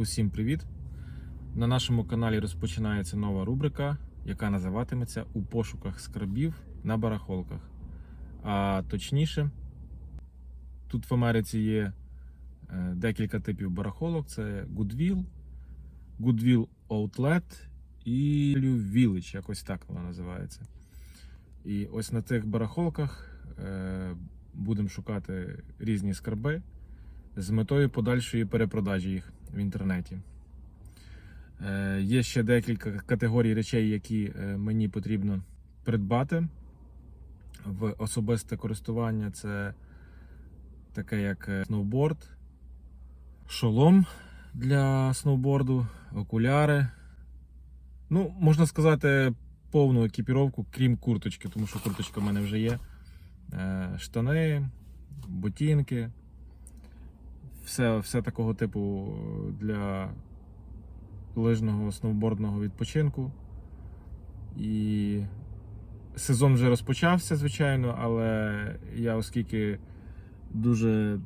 Усім привіт! На нашому каналі розпочинається нова рубрика, яка називатиметься У пошуках скарбів на барахолках. А точніше, тут в Америці є е, декілька типів барахолок: це Goodwill, Goodwill Outlet і Village, якось так вона називається. І ось на тих барахолках е, будемо шукати різні скарби з метою подальшої перепродажі їх в інтернеті. Е, Є ще декілька категорій речей, які е, мені потрібно придбати в особисте користування. Це таке як е, сноуборд, шолом для сноуборду, окуляри. Ну, можна сказати, повну екіпіровку, крім курточки, тому що курточка в мене вже є. Е, Штани, ботинки все, все такого типу для лижного сноубордного відпочинку. І сезон вже розпочався, звичайно, але я, оскільки дуже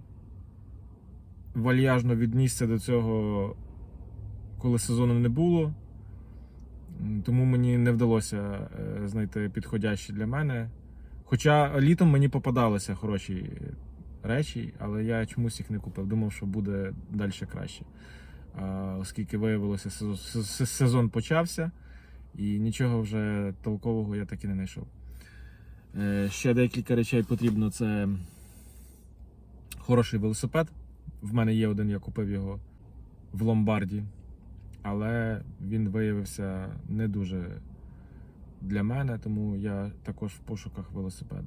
вальяжно віднісся до цього, коли сезону не було, тому мені не вдалося е, знайти підходящі для мене. Хоча літом мені попадалися хороші речі, але я чомусь їх не купив. Думав, що буде далі краще. Оскільки виявилося, сезон почався, і нічого вже толкового я так і не знайшов. Е, Ще декілька речей потрібно. Це хороший велосипед. В мене є один, я купив його в ломбарді, але він виявився не дуже для мене, тому я також в пошуках велосипеда.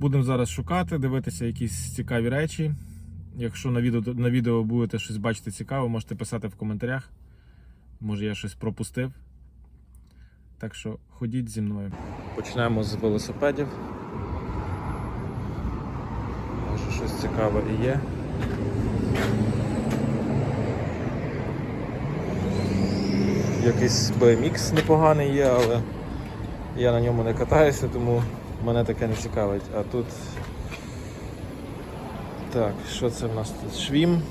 Будемо зараз шукати, дивитися якісь цікаві речі. Якщо на відео, на відео будете щось бачити цікаве, можете писати в коментарях. Може я щось пропустив. Так що ходіть зі мною. Почнемо з велосипедів. Може щось цікаве і є. Якийсь BMX непоганий є, але я на ньому не катаюся, тому мене таке не цікавить. А тут. Так, що це в нас тут? Швім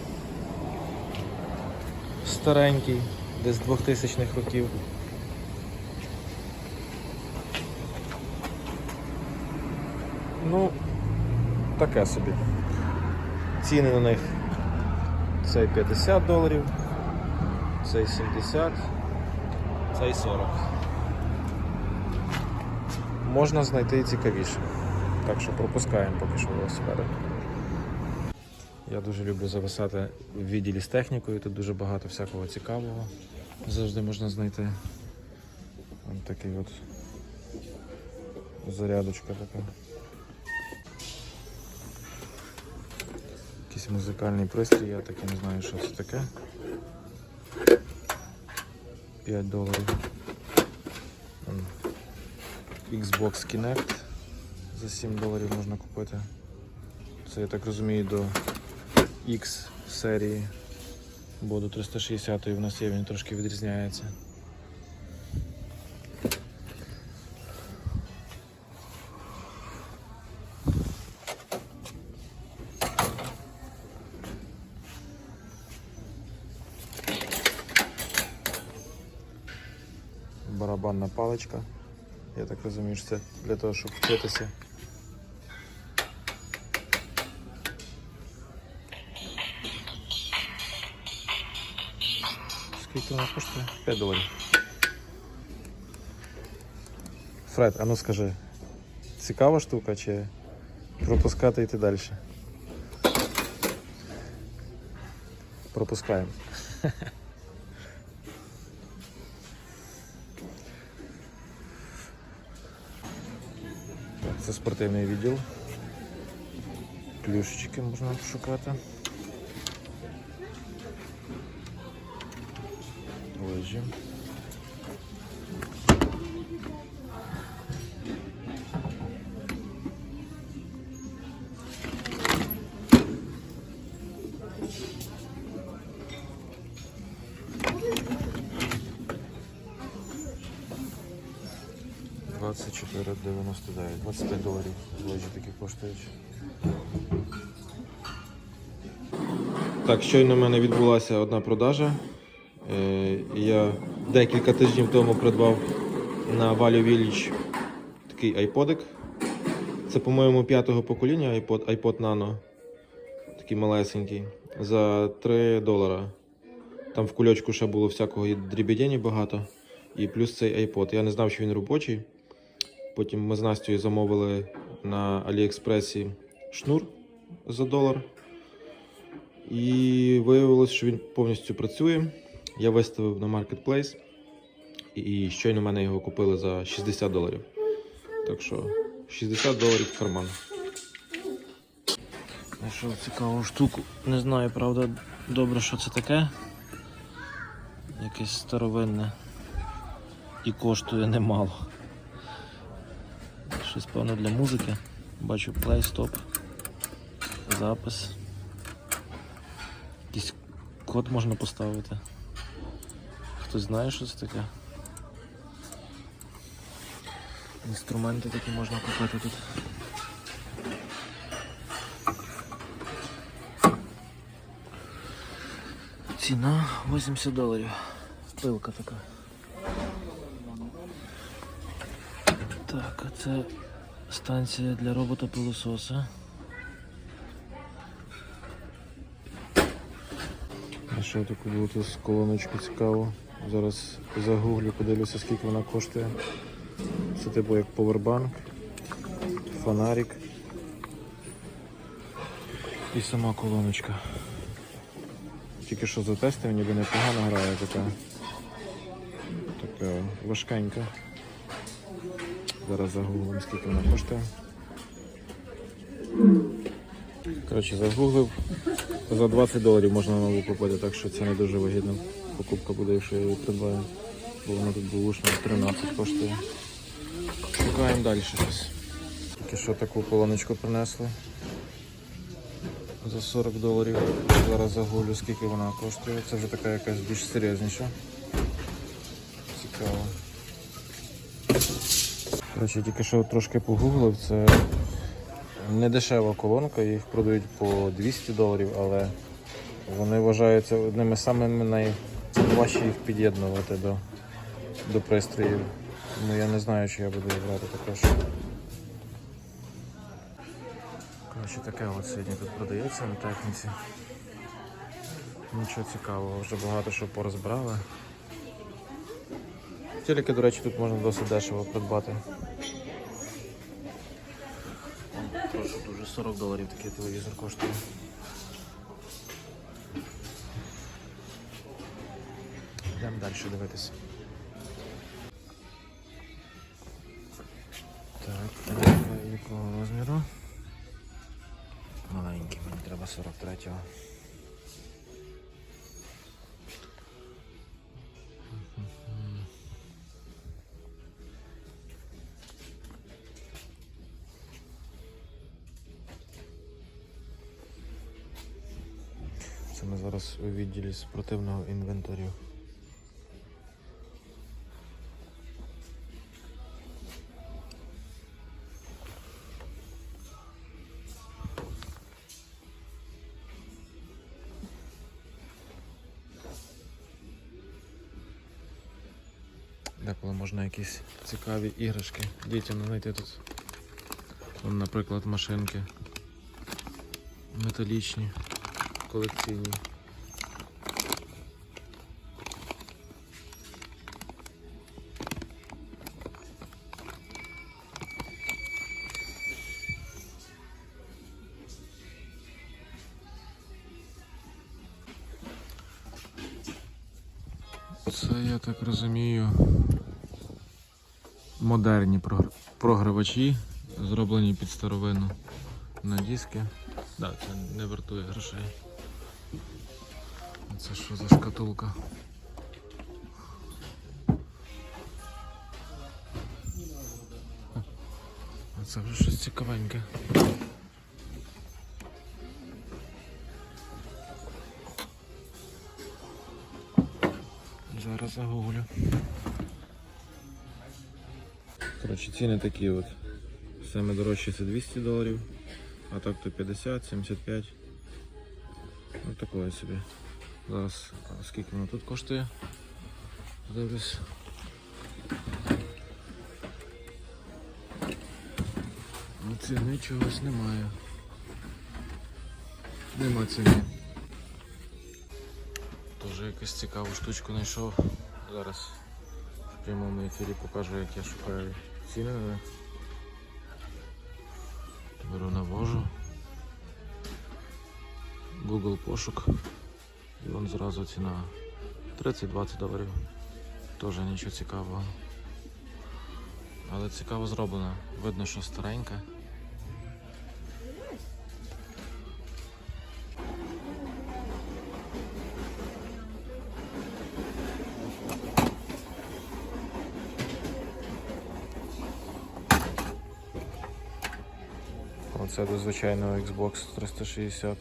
старенький, десь 2000-х років. Ну, таке собі. Ціни на них цей 50 доларів, цей 70, цей 40 можна знайти і цікавіше. Так що пропускаємо поки що велосипеди. Я дуже люблю зависати в відділі з технікою, тут дуже багато всякого цікавого. Завжди можна знайти. Ось такий от зарядочка така. Якийсь музикальний пристрій, я таки не знаю, що це таке. 5 доларів. Xbox Kinect за 7 доларів можна купити. Це я так розумію до X серії, бо до 360 в нас є, він трошки відрізняється. Барабанна паличка. Я так розумію, що це для того, щоб вчитися. Скільки вона коштує? 5 доларів. Фред, а ну скажи, цікава штука чи пропускати йти далі? Пропускаємо. це спортивний видел Плюшечки можна пошукати. Лежі. Thank you. 24,99, 25 доларів. Лежі такі коштують. Так, щойно в мене відбулася одна продажа. Е, я декілька тижнів тому придбав на Value Village такий айподик. Це, по-моєму, п'ятого покоління iPod, iPod Nano. Такий малесенький. За 3 долара. Там в кульочку ще було всякого дріб'яні багато. І плюс цей iPod. Я не знав, що він робочий. Потім ми з Настю замовили на Аліекспресі шнур за долар. І виявилось, що він повністю працює. Я виставив на Marketplace. І щойно мене його купили за 60 доларів. Так що 60 доларів в карман. Знайшов цікаву штуку. Не знаю, правда, добре, що це таке. Якесь старовинне. І коштує немало. Щось певно для музики. Бачу плейстоп. Запис. Якийсь код можна поставити. Хтось знає, що це таке? Інструменти такі можна купити тут. Ціна 80 доларів. Пилка така. Так, а це станція для робота пилососа. Знайшов таку Bluetooth колоночку цікаву. Зараз загуглю, подивлюся, скільки вона коштує. Це типу як повербанк, фонарик і сама колоночка. Тільки що затестив, ніби непогано грає така. Така важкенька. Зараз загуглим, скільки вона коштує. Коротше, загуглив. За 20 доларів можна нову купити, так що це не дуже вигідна покупка буде, якщо я її придбаю. Бо воно тут булушно 13 коштує. Шукаємо далі щось. Тільки що таку колоночку принесли. За 40 доларів. Зараз загулю, скільки вона коштує. Це вже така якась більш серйозніша. Цікаво. Коротше, тільки що трошки погуглив, це не дешева колонка, їх продають по 200 доларів, але вони вважаються одними самими найважче їх під'єднувати до, до пристроїв. Ну я не знаю, чи я буду їх брати також. Коротше, таке от сьогодні тут продається на техніці. Нічого цікавого, вже багато що порозбирали. Тільки, до речі, тут можна досить дешево придбати. Прошу дуже 40 доларів такий телевізор коштує. Йдемо далі дивитися. Так, якого розміру? Маленький, мені треба 43-го. Зараз у відділі спортивного інвентарю. Деколи можна якісь цікаві іграшки дітям знайти тут. Вон, наприклад, машинки металічні, колекційні. Це, я так розумію, модерні програвачі, зроблені під старовину на диски. Так, це не вартує грошей. Це що за шкатулка? Це вже щось цікавеньке. Загуглю. Коротше, ціни такі от. Саме дорожче це 200 доларів, а так то 50, 75. Ну такое собі. Зараз скільки воно тут коштує? Дивлюсь. Ну, Ціни чогось немає. Нема ціни. Тоже якусь цікаву штучку знайшов. Зараз в прямому ефірі покажу, як я шукаю ціни. Беру навожу. Google пошук. І вон зразу ціна 30-20 доларів. Теж нічого цікавого. Але цікаво зроблено. Видно, що старенька. до звичайного Xbox 360.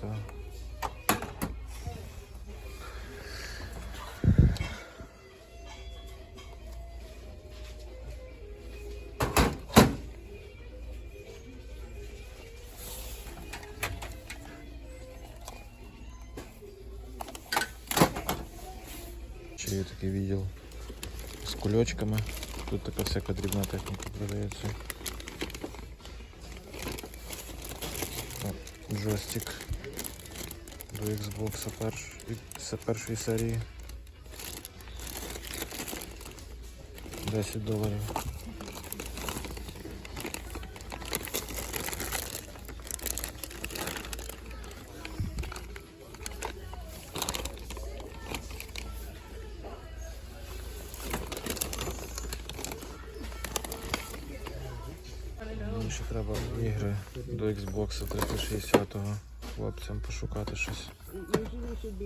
Ще є такий відділ з кульочками. Тут така всяка дрібна техніка продається. Джойстик до Xbox перш... першої серії. 10 доларів. До Xbox 360 хлопцям пошукати щось. Usually it should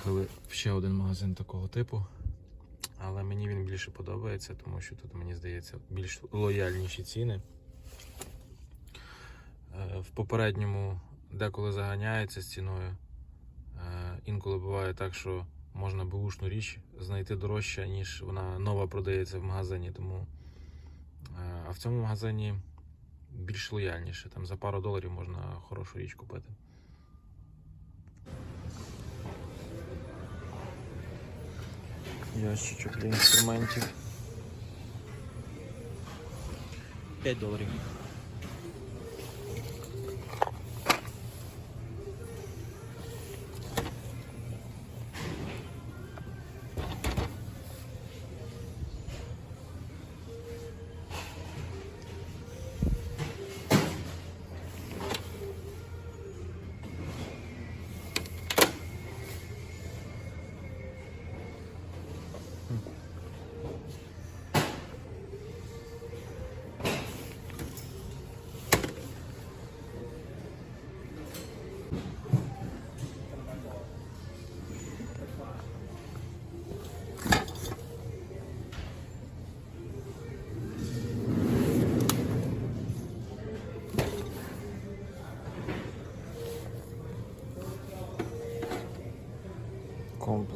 Приїхали в ще один магазин такого типу. Але мені він більше подобається, тому що тут, мені здається, більш лояльніші ціни. Е, В попередньому деколи заганяється з ціною. Е, Інколи буває так, що можна бушну річ знайти дорожче, ніж вона нова продається в магазині. Тому, е, а в цьому магазині більш лояльніше. Там за пару доларів можна хорошу річ купити. Ящичок для інструментів. 5 доларів.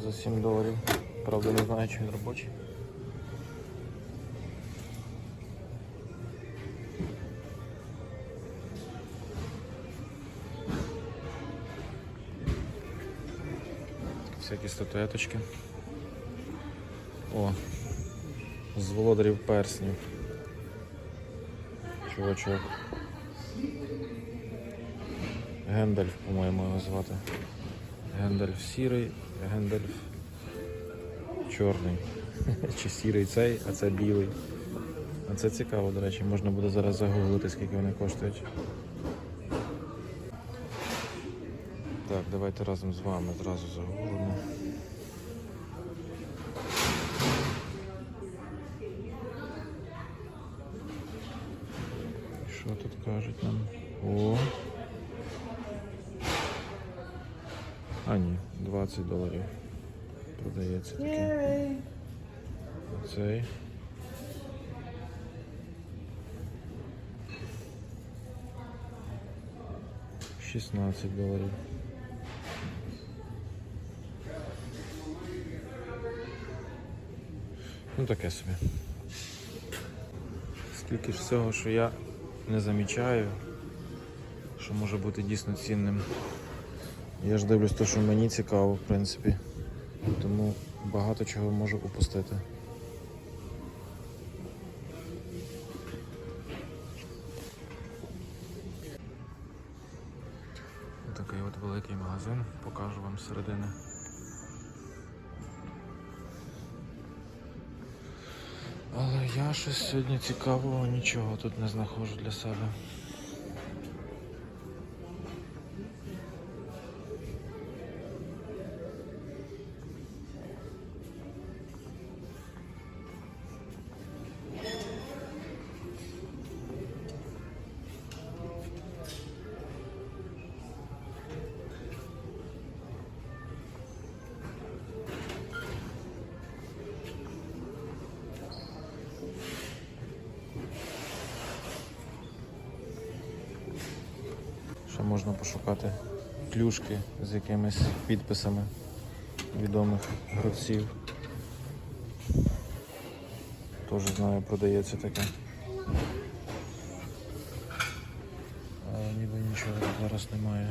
За 7 доларів. Правда, не знаю, чи він робочий. Всякі статуеточки. О, з володарів перснів. Чувачок. Гендальф, по-моєму, його звати. Гендальф сірий, Гендальф чорний. Чи сірий цей, а це білий. А це цікаво, до речі, можна буде зараз загуглити, скільки вони коштують. Так, давайте разом з вами зразу загуглимо. Що тут кажуть нам? О! 20 доларів. Продається такий, Цей. Шістнадцять доларів. Ну таке собі. Скільки ж всього, що я не замічаю, що може бути дійсно цінним. Я ж дивлюсь те, що мені цікаво, в принципі. Тому багато чого можу упустити. Такий от великий магазин, покажу вам зсередини. Але я щось сьогодні цікавого нічого тут не знаходжу для себе. Можна пошукати клюшки з якимись підписами відомих гравців. Теж знаю, продається таке. А, ніби нічого зараз немає.